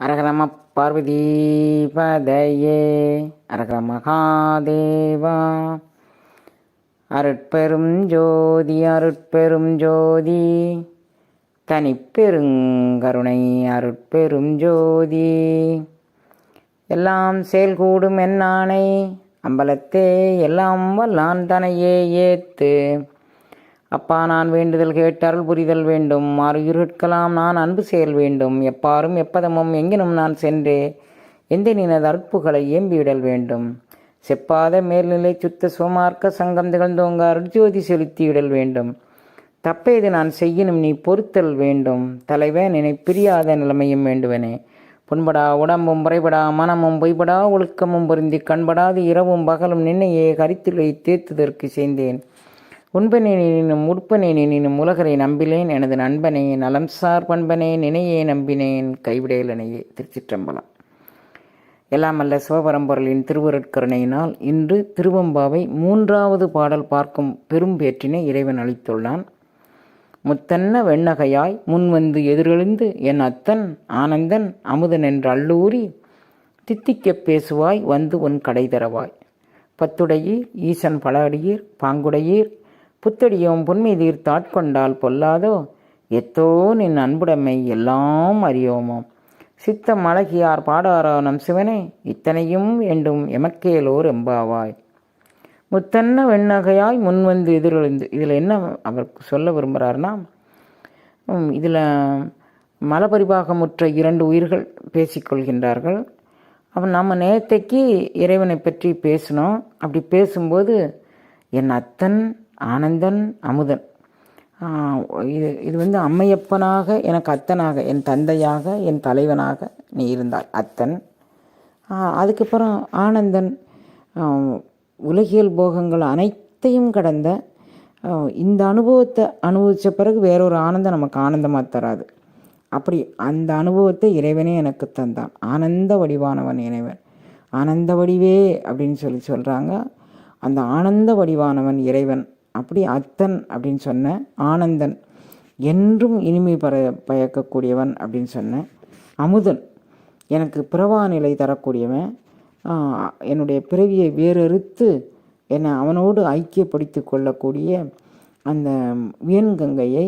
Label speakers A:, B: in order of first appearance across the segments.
A: அரகரம பார்வதி பதையே அரகர மகாதேவா. அருட்பெரும் ஜோதி அருட்பெரும் ஜோதி. தனிப்பெருங்கருணை அருட்பெரும் ஜோதி. எல்லாம் செயல்கூடும் என்னானை அம்பலத்தே எல்லாம் வல்லான் தனையே ஏத்து. அப்பா நான் வேண்டுதல் கேட்டு அருள் புரிதல் வேண்டும். மாறுயிருக்கலாம் நான் அன்பு செயல் வேண்டும். எப்பாரும் எப்பதமும் எங்கினும் நான் சென்றே எந்த நினது அற்புகளை ஏம்பிவிடல் வேண்டும். செப்பாத மேல்நிலை சுத்த சுமார்க்க சங்கம் திகழ்ந்தோங்க அருட்ஜோதி செலுத்திவிடல் வேண்டும். தப்பேது நான் செய்யினும் நீ பொறுத்தல் வேண்டும். தலைவன் என்னை பிரியாத நிலைமையும் வேண்டுவனே. புண்படா உடம்பும் முறைபடா மனமும் பொய்படா ஒழுக்கமும் பொருந்தி கண்படாது இரவும் பகலும் நின்னையே கரித்துளை தேத்துதற்கு செய்தேன் உண்பனேனினும் உட்பனேனினும் உலகரை நம்பிலேன் எனது நண்பனே நலம் சார் பண்பனே நினையே நம்பினேன் கைவிடையலனையே திருச்சிற்றம்பலம். எல்லாம் அல்ல சிவபரம்பொருளின் திருவருட்கருணையினால் இன்று திருவம்பாவை மூன்றாவது பாடல் பார்க்கும் பெரும் பேற்றினை இறைவன் அளித்துள்ளான். முத்தன்ன வெண்ணகையாய் முன்வந்து எதிரெழுந்து என் அத்தன் ஆனந்தன் அமுதன் என்று அள்ளூரி தித்திக்கப் பேசுவாய் வந்து உன் கடை தரவாய். பத்துடையீர் ஈசன் பல அடியீர் பாங்குடையீர் புத்தடியும் புன்மீதீர் தாட்கொண்டால் பொல்லாதோ? எத்தோ நின் அன்புடைமை எல்லாம் அறியோமோ? சித்தம் அழகியார் பாடாரோ நம் சிவனே இத்தனையும் வேண்டும் எமக்கேலோர் எம்பாவாய். முத்தன்ன வெண்ணகையாய் முன்வந்து எதிரொலிந்து இதில் என்ன அவர் சொல்ல விரும்புகிறாருன்னா இதில் மலபரிபாகமுற்ற இரண்டு உயிர்கள் பேசிக்கொள்கின்றார்கள். அவன் நம்ம நேத்தைக்கு இறைவனை பற்றி பேசினோம். அப்படி பேசும்போது என் அத்தன் ஆனந்தன் அமுதன். இது இது வந்து அம்மையப்பனாக எனக்கு அத்தனாக என் தந்தையாக என் தலைவனாக நீ இருந்தாய் அத்தன். அதுக்கப்புறம் ஆனந்தன் உலகியல் போகங்கள் அனைத்தையும் கடந்த இந்த அனுபவத்தை அனுபவித்த பிறகு வேறொரு ஆனந்தம் நமக்கு ஆனந்தமாக தராது. அப்படி அந்த அனுபவத்தை இறைவனே எனக்கு தந்தான். ஆனந்த வடிவானவன் இறைவன். ஆனந்த வடிவே அப்படின்னு சொல்லி சொல்கிறாங்க அந்த ஆனந்த வடிவானவன் இறைவன். அப்படி அத்தன் அப்படின்னு சொன்ன ஆனந்தன். என்றும் இனிமை பர பயக்கக்கூடியவன் அப்படின்னு சொன்னேன் அமுதன். எனக்கு பிறவா நிலை தரக்கூடியவன். என்னுடைய பிறவியை வேறறுத்து என்னை அவனோடு ஐக்கியப்படுத்தி கொள்ளக்கூடிய அந்த வியன்கங்கையை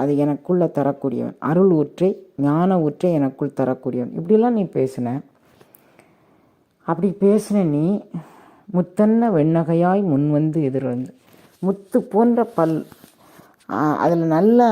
A: அது எனக்குள்ளே தரக்கூடியவன். அருள் ஊற்றை ஞான ஊற்றை எனக்குள் தரக்கூடியவன். இப்படிலாம் நீ பேசின. அப்படி பேசின நீ முத்தன்ன வெண்ணகையாய் முன்வந்து எதிர்வந்து முத்து போன்ற பல். அதில் நல்லா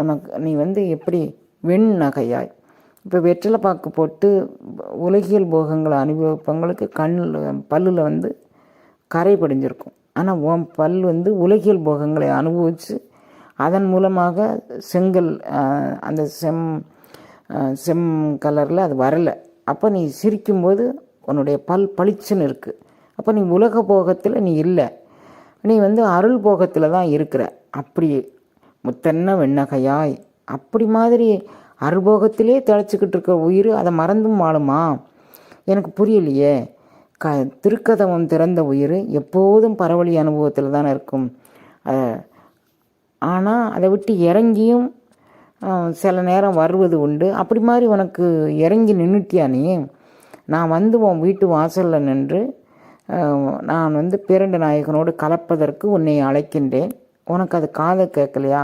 A: உனக்கு நீ வந்து எப்படி வெண் நகையாய். இப்போ வெற்றிலை பாக்கு போட்டு உலகியல் போகங்களை அனுபவிப்பவங்களுக்கு கண்ணில் பல்லில் வந்து கரை படிஞ்சிருக்கும். ஆனால் உன் பல் வந்து உலகியல் போகங்களை அனுபவித்து அதன் மூலமாக செங்கல் அந்த செம் செம் கலரில் அது வரலை. அப்போ நீ சிரிக்கும்போது உன்னுடைய பல் பளிச்சுன்னு இருக்குது அப்போ நீ உலக போகத்தில் நீ இல்லை. நீ வந்து அருள் போகத்தில் தான் இருக்கிற. அப்படி முத்தன்ன வெண்ணகையாய். அப்படி மாதிரி அருள்போகத்திலே திளைச்சிக்கிட்டு இருக்க உயிர் அதை மறந்தும் வாழுமா? எனக்கு புரியலையே. க திருக்கதவம் திறந்த உயிர் எப்போதும் பரவழி அனுபவத்தில் தானே இருக்கும். ஆனால் அதை விட்டு இறங்கியும் சில நேரம் வருவது உண்டு. அப்படி மாதிரி உனக்கு இறங்கி நின்றுட்டியா நீ? நான் வந்து உன் வீட்டு வாசலில் நின்று நான் வந்து பேரண்ட நாயகனோடு கலப்பதற்கு உன்னை அழைக்கின்றேன். உனக்கு அது காதை கேட்கலையா?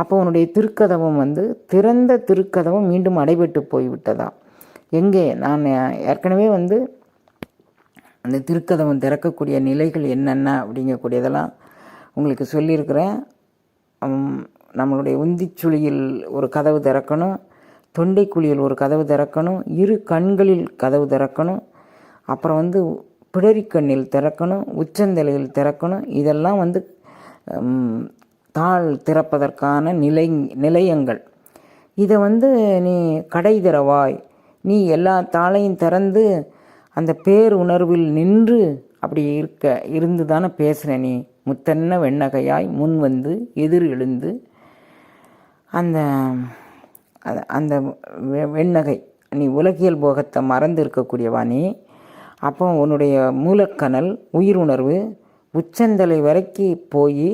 A: அப்போ உன்னுடைய திருக்கதவம் வந்து திறந்த திருக்கதவம் மீண்டும் அடைபட்டு போய்விட்டதா? எங்கே? நான் ஏற்கனவே வந்து அந்த திருக்கதவம் திறக்கக்கூடிய நிலைகள் என்னென்ன அப்படிங்கக்கூடியதெல்லாம் உங்களுக்கு சொல்லியிருக்கிறேன். நம்மளுடைய உந்திச்சுளியில் ஒரு கதவு திறக்கணும் தொண்டைக்குழியில் ஒரு கதவு திறக்கணும் இரு கண்களில் கதவு திறக்கணும். அப்புறம் வந்து பிடரிக்கண்ணில் திறக்கணும் உச்சந்தலையில் திறக்கணும். இதெல்லாம் வந்து தாள் திறப்பதற்கான நிலை நிலையங்கள். இதை வந்து நீ கடை திறவாய். நீ எல்லா தாளையும் திறந்து அந்த பேர் உணர்வில் நின்று அப்படி இருக்க இருந்து தானே பேசுகிற நீ. முத்தன்ன வெண்ணகையாய் முன் வந்து எதிர் எழுந்து அந்த அந்த வெண்ணகை. நீ உலகியல் போகத்தை மறந்து இருக்கக்கூடியவா நீ? அப்போ உன்னுடைய மூலக்கணல் உயிர் உணர்வு உச்சந்தலை வரைக்கும் போய்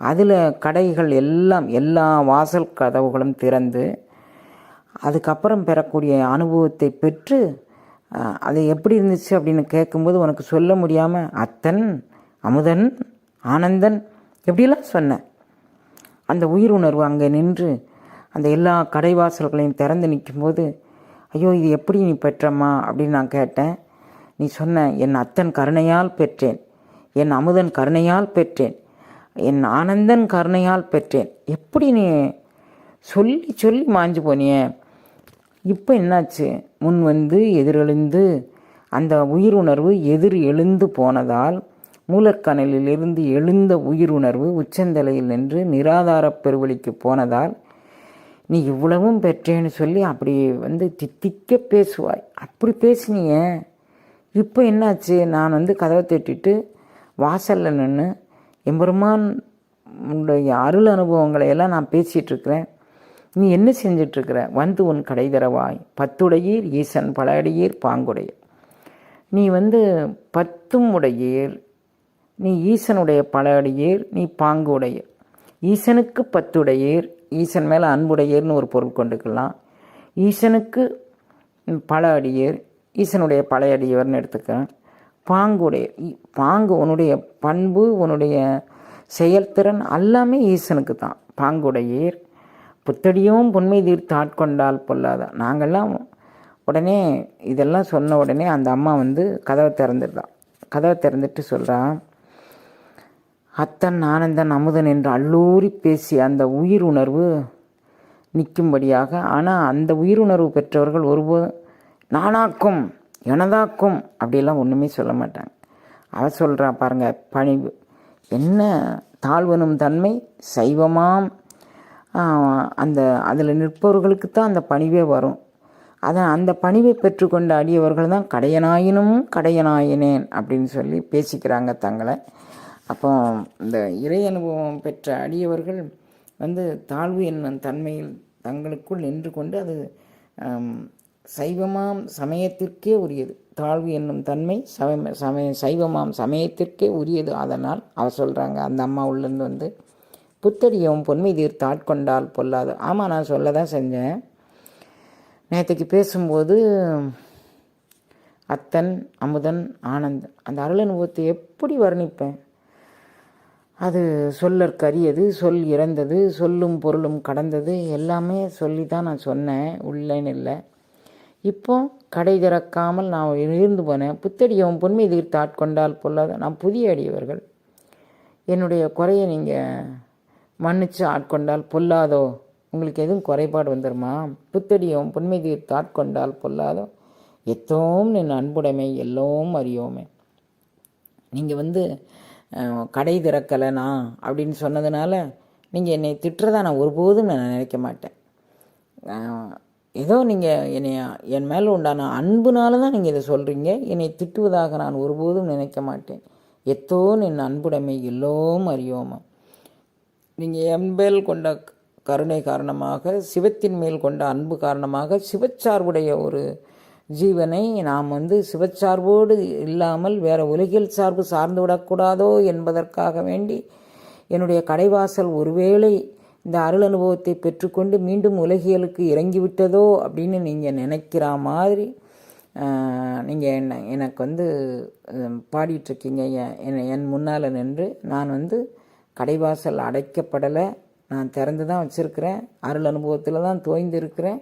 A: அதில் கடைகள் எல்லாம் எல்லா வாசல் கதவுகளும் திறந்து அதுக்கப்புறம் பெறக்கூடிய அனுபவத்தை பெற்று அது எப்படி இருந்துச்சு அப்படின்னு கேட்கும்போது உனக்கு சொல்ல முடியாமல் அத்தன் அமுதன் ஆனந்தன் எப்படிலாம் சொன்னேன் அந்த உயிர் உணர்வு அங்கே நின்று அந்த எல்லா கடைவாசல்களையும் திறந்து நிற்கும்போது ஐயோ இது எப்படி நீ பெற்றம்மா அப்படின்னு நான் கேட்டேன். நீ சொன்ன என் அத்தன் கருணையால் பெற்றேன். என் அமுதன் கருணையால் பெற்றேன். என் ஆனந்தன் கருணையால் பெற்றேன். எப்படி நீ சொல்லி சொல்லி மாஞ்சு போனியே? இப்போ என்னாச்சு? முன் வந்து எதிரெழுந்து அந்த உயிர் உணர்வு எதிர் எழுந்து போனதால் மூலக்கணலிலிருந்து எழுந்த உயிர் உணர்வு உச்சந்தலையில் நின்று நிராதாரப் பெருவழிக்கு போனதால் நீ இவ்வளவும் பெற்றேன்னு சொல்லி அப்படி வந்து தித்திக்க பேசுவாய். அப்படி பேசினியே? இப்போ என்னாச்சு? நான் வந்து கதவை தட்டிட்டு வாசலில் நின்று எம்பெருமான் உடைய அருள் அனுபவங்களை எல்லாம் நான் பேசிகிட்ருக்கிறேன் நீ என்ன செஞ்சிட்ருக்கிற வந்து உன் கடை தரவாய் பத்துடையீர் ஈசன் பலஅடியீர் பாங்குடைய நீ வந்து பத்தும் உடையீர் நீ ஈசனுடைய பல அடியீர் நீ பாங்கு உடையீர் ஈசனுக்கு பத்துடையீர் ஈசன் மேலே அன்புடையீர்னு ஒரு பொருள் கொண்டுக்கலாம். ஈசனுக்கு பல அடியீர் ஈசனுடைய பழையடியவர்னு எடுத்துக்கிறேன். பாங்குடைய இ- பாங்கு உன்னுடைய பண்பு உன்னுடைய செயல்திறன் எல்லாமே ஈசனுக்கு தான். பாங்குடையீர் புத்தடியும் பொன்மை தீர்த்து ஆட்கொண்டால் பொல்லாத. நாங்கள்லாம் உடனே இதெல்லாம் சொன்ன உடனே அந்த அம்மா வந்து கதவை திறந்துடுறான் கதவை திறந்துட்டு சொல்கிறான் அத்தன் ஆனந்தன் அமுதன் என்று அல்லூரி பேசிய அந்த உயிர் உணர்வு நிற்கும்படியாக ஆனால் அந்த உயிருணர்வு பெற்றவர்கள் ஒருபோதும் நானாக்கும் எனதாக்கும் அப்படிலாம் ஒன்றுமே சொல்ல மாட்டாங்க. அவ சொல்கிறா பாருங்க பணிவு. என்ன தாழ்வனும் தன்மை சைவமாம். அந்த அதில் நிற்பவர்களுக்கு தான் அந்த பணிவே வரும். அதை அந்த பணிவை பெற்றுக்கொண்ட அடியவர்கள் தான் கடையனாயினும் கடையனாயினேன் அப்படின்னு சொல்லி பேசிக்கிறாங்க தங்களை. அப்போ இந்த இறை அனுபவம் பெற்ற அடியவர்கள் வந்து தாழ்வு என்னும் தன்மையில் தங்களுக்குள் நின்று கொண்டு அது சைவமாம் சமயத்திற்கே உரியது. தாழ்வு என்னும் தன்மை சமய சமய சைவமாம் சமயத்திற்கே உரியது. அதனால் அவர் சொல்கிறாங்க அந்த அம்மா உள்ளேருந்து வந்து புத்தடியும் பொன்மை தீர்த்து ஆட்கொண்டால் பொல்லாது. ஆமாம் நான் சொல்ல தான் செஞ்சேன். நேற்றுக்கு பேசும்போது அத்தன் அமுதன் ஆனந்தன் அந்த அருள் அனுபவத்தை எப்படி வர்ணிப்பேன்? அது சொல்லற்கரியது சொல் இறந்தது சொல்லும் பொருளும் கடந்தது எல்லாமே சொல்லி தான் நான் சொன்னேன் உள்ளேன்னு இல்லை. இப்போ கடை திறக்காமல் நான் இருந்து போனேன். புத்தடியவும் பொன்மை தீர்த்து ஆட்கொண்டால் பொல்லாத? நான் புதிய அடியவர்கள். என்னுடைய குறையை நீங்கள் மன்னித்து ஆட்கொண்டால் பொல்லாதோ? உங்களுக்கு எதுவும் குறைபாடு வந்துருமா? புத்தடியவும் பொன்மை தீர்த்து ஆட்கொண்டால் பொல்லாதோ? எத்தோம் நின் அன்புடைமை எல்லோரும் அறியோமே. நீங்கள் வந்து கடை திறக்கலைனா அப்படின்னு சொன்னதுனால நீங்கள் என்னை திட்டுறதா நான் ஒருபோதும் நான் நினைக்க மாட்டேன். ஏதோ நீங்கள் என்னை என் மேலே உண்டான அன்புனால தான் நீங்கள் இதை சொல்கிறீங்க என்னை திட்டுவதாக நான் ஒருபோதும் நினைக்க மாட்டேன். எத்தோ என் அன்புடைமை எல்லோரும் அறியோமா. நீங்கள் என் மேல் கொண்ட கருணை காரணமாக சிவத்தின் மேல் கொண்ட அன்பு காரணமாக சிவச்சார்புடைய ஒரு ஜீவனை நாம் வந்து சிவச்சார்போடு இல்லாமல் வேறு உலகியல் சார்பு சார்ந்து விடக்கூடாதோ என்பதற்காக வேண்டி என்னுடைய கடைவாசல் ஒருவேளை இந்த அருள் அனுபவத்தை பெற்றுக்கொண்டு மீண்டும் உலகியலுக்கு இறங்கிவிட்டதோ அப்படின்னு நீங்கள் நினைக்கிற மாதிரி நீங்கள் என்ன எனக்கு வந்து பாடிட்டுருக்கீங்க. என் என் முன்னால் நின்று நான் வந்து கடைவாசல் அடைக்கப்படலை. நான் திறந்து தான் வச்சுருக்கிறேன். அருள் அனுபவத்தில் தான் தோய்ந்து இருக்கிறேன்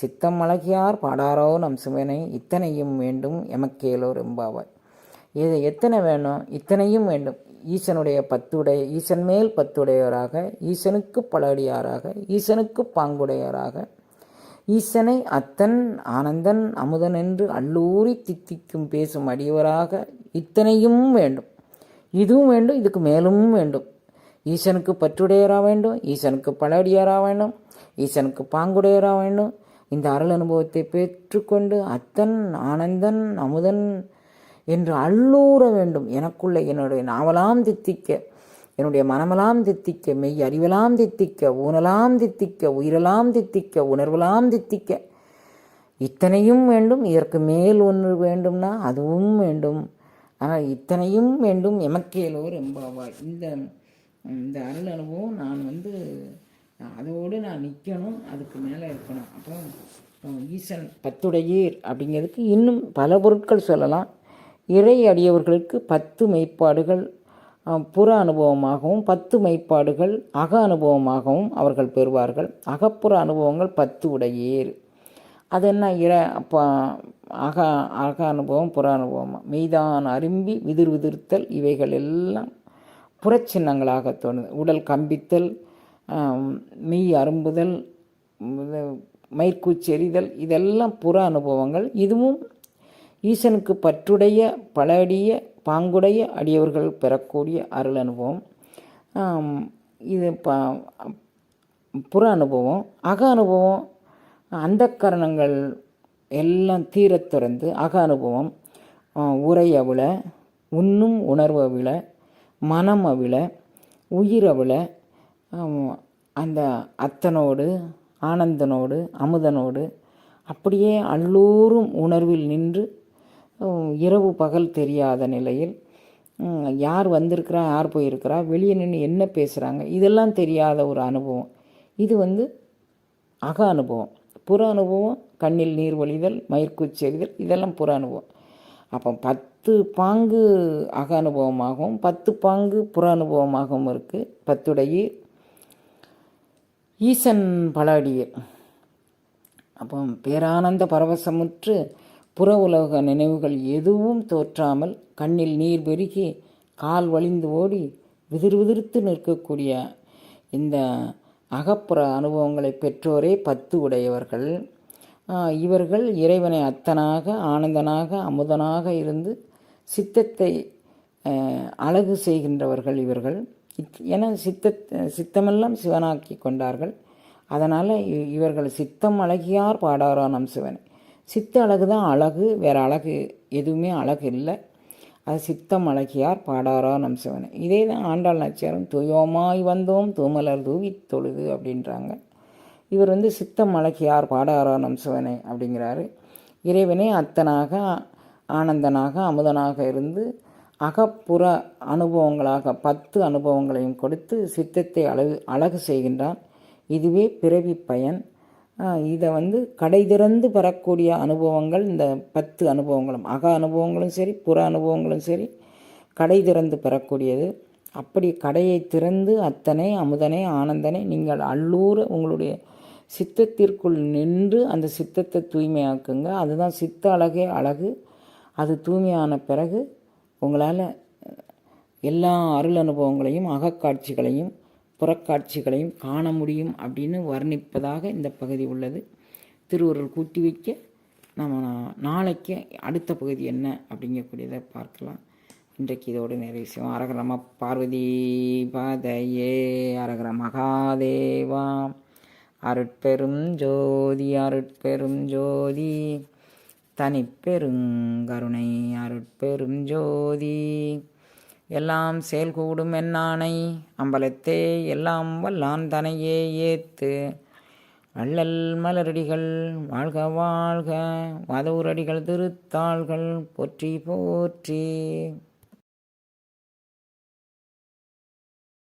A: சித்தம் அழகியார் பாடாரோ நம் சிவனை இத்தனையும் வேண்டும் எமக்கேலோர் எம்பாவாய் இது எத்தனை வேணும்? இத்தனையும் வேண்டும். ஈசனுடைய பத்துடைய ஈசன் மேல் பத்துடையவராக ஈசனுக்கு பலடியாராக ஈசனுக்கு பாங்குடையவராக. ஈசனை அத்தன் ஆனந்தன் அமுதன் என்று அல்லூரி தித்திக்கும் பேசும் அடியவராக இத்தனையும் வேண்டும். இதுவும் வேண்டும் இதுக்கு மேலும் வேண்டும். ஈசனுக்கு பற்றுடையராக வேண்டும் ஈசனுக்கு பலடியாராக வேண்டும் ஈசனுக்கு பாங்குடையராக வேண்டும். இந்த அருள் அனுபவத்தை பெற்றுக்கொண்டு அத்தன் ஆனந்தன் அமுதன் என்று அள்ளூற வேண்டும். எனக்குள்ளே என்னுடைய நாவலாம் தித்திக்க என்னுடைய மனமெல்லாம் தித்திக்க மெய் அறிவலாம் தித்திக்க ஊனலாம் தித்திக்க உயிரெல்லாம் தித்திக்க உணர்வலாம் தித்திக்க இத்தனையும் வேண்டும். இதற்கு மேல் ஒன்று வேண்டும்னா அதுவும் வேண்டும். ஆனால் இத்தனையும் வேண்டும். எமக்கேலோர் எம்பாவாய் இந்த இந்த அருள் அனுபவம் நான் வந்து அதோடு நான் நிற்கணும். அதுக்கு மேலே இருக்கணும். அப்போ ஈசன் பத்துடையீர் அப்படிங்கிறதுக்கு இன்னும் பல பொருட்கள் சொல்லலாம். இறை அடியவர்களுக்கு பத்து மெய்ப்பாடுகள் புற அனுபவமாகவும் பத்து மெய்ப்பாடுகள் அக அனுபவமாகவும் அவர்கள் பெறுவார்கள். அகப்புற அனுபவங்கள் பத்து உடையேறு அது என்ன? இர அப்போ அக அக அனுபவம் புற அனுபவம். மெய்தான் அரும்பி விதிர் விதிர்த்தல் இவைகள் எல்லாம் புறச்சின்னங்களாக தோணுது. உடல் கம்பித்தல் மெய் அரும்புதல் இது மயிர்கூச்செறிதல் இதெல்லாம் புற அனுபவங்கள். இதுவும் ஈசனுக்கு பற்றுடைய பலடிய பாங்குடைய அடியவர்கள் பெறக்கூடிய அருள் அனுபவம். இது ப புற அனுபவம் அக அனுபவம் அந்த கரணங்கள் எல்லாம் தீரத் துறந்து அக அனுபவம். உரை அவிழ உண்ணும் உணர்வு அவிழ மனம் அவிழ உயிர் அவிழ அந்த அத்தனோடு ஆனந்தனோடு அமுதனோடு அப்படியே அல்லோரும் உணர்வில் நின்று இரவு பகல் தெரியாத நிலையில் யார் வந்திருக்கிறா யார் போயிருக்கிறா வெளியே நின்று என்ன பேசுகிறாங்க இதெல்லாம் தெரியாத ஒரு அனுபவம். இது வந்து அக அனுபவம். புற அனுபவம் கண்ணில் நீர் வழிதல் மயிர்கூச்செறிதல் இதெல்லாம் புற அனுபவம். அப்போ பத்து பாங்கு அக அனுபவமாகவும் பத்து பாங்கு புற அனுபவமாகவும் இருக்குது பத்துடைய ஈசன் பலாடியர் அப்போ பேரானந்த பரவசமுற்று புற உலக நினைவுகள் எதுவும் தோற்றாமல் கண்ணில் நீர் பெருகி கால் வழிந்து ஓடி விதிர் விதிர்த்து நிற்கக்கூடிய இந்த அகப்புற அனுபவங்களை பெற்றோரே பத்து உடையவர்கள். இவர்கள் இறைவனை அத்தனாக ஆனந்தனாக அமுதனாக இருந்து சித்தத்தை அழகு செய்கின்றவர்கள் இவர்கள். என சித்த சித்தமெல்லாம் சிவனாக்கி கொண்டார்கள். அதனால் இவர்கள் சித்தம் அழகியார் பாடாரோ நம் சிவனை. சித்த அழகு தான் அழகு வேறு அழகு எதுவுமே அழகு இல்லை. அது சித்தம் அழகியார் பாடாரா நம் சிவனை. இதே தான் ஆண்டாள் நாச்சியாரும் துயோமாய் வந்தோம் தூமலர் தூவி தொழுது அப்படின்றாங்க. இவர் வந்து சித்தம் அழகியார் பாடாரா நம் சிவனை அப்படிங்கிறாரு. இறைவனே அத்தனாக ஆனந்தனாக அமுதனாக இருந்து அகப்புற அனுபவங்களாக பத்து அனுபவங்களையும் கொடுத்து சித்தத்தை அழகு அழகு செய்கின்றான். இதுவே பிறவி பயன். இதை வந்து கடை திறந்து பெறக்கூடிய அனுபவங்கள் இந்த பத்து அனுபவங்களும் அக அனுபவங்களும் சரி புற அனுபவங்களும் சரி கடை திறந்து பெறக்கூடியது. அப்படி கடையை திறந்து அத்தனை அமுதனை ஆனந்தனை நீங்கள் அல்லூர உங்களுடைய சித்தத்திற்குள் நின்று அந்த சித்தத்தை தூய்மையாக்குங்க. அதுதான் சித்த அழகே அழகு. அது தூய்மையான பிறகு உங்களால் எல்லா அருள் அனுபவங்களையும் அகக்காட்சிகளையும் புறக்காட்சிகளையும் காண முடியும் அப்படின்னு வர்ணிப்பதாக இந்த பகுதி உள்ளது. திருவுருள் கூட்டி வைக்க நம்ம நாளைக்கு அடுத்த பகுதி என்ன அப்படிங்கக்கூடியதை பார்க்கலாம். இன்றைக்கு இதோடு நிறைவு விஷயம் அரகர பார்வதி பதையே அரகர மகாதேவா. அருட்பெரும் ஜோதி அருட்பெரும் ஜோதி. தனிப்பெருங்கருணை அருட்பெரும் ஜோதி. எல்லாம் செயல்கூடும் என்னானை அம்பலத்தே எல்லாம் வல்லான் தனையே ஏத்து. வள்ளல் மலரடிகள் வாழ்க வாழ்க வதவுரடிகள் திருத்தாள்கள் போற்றி போற்றி.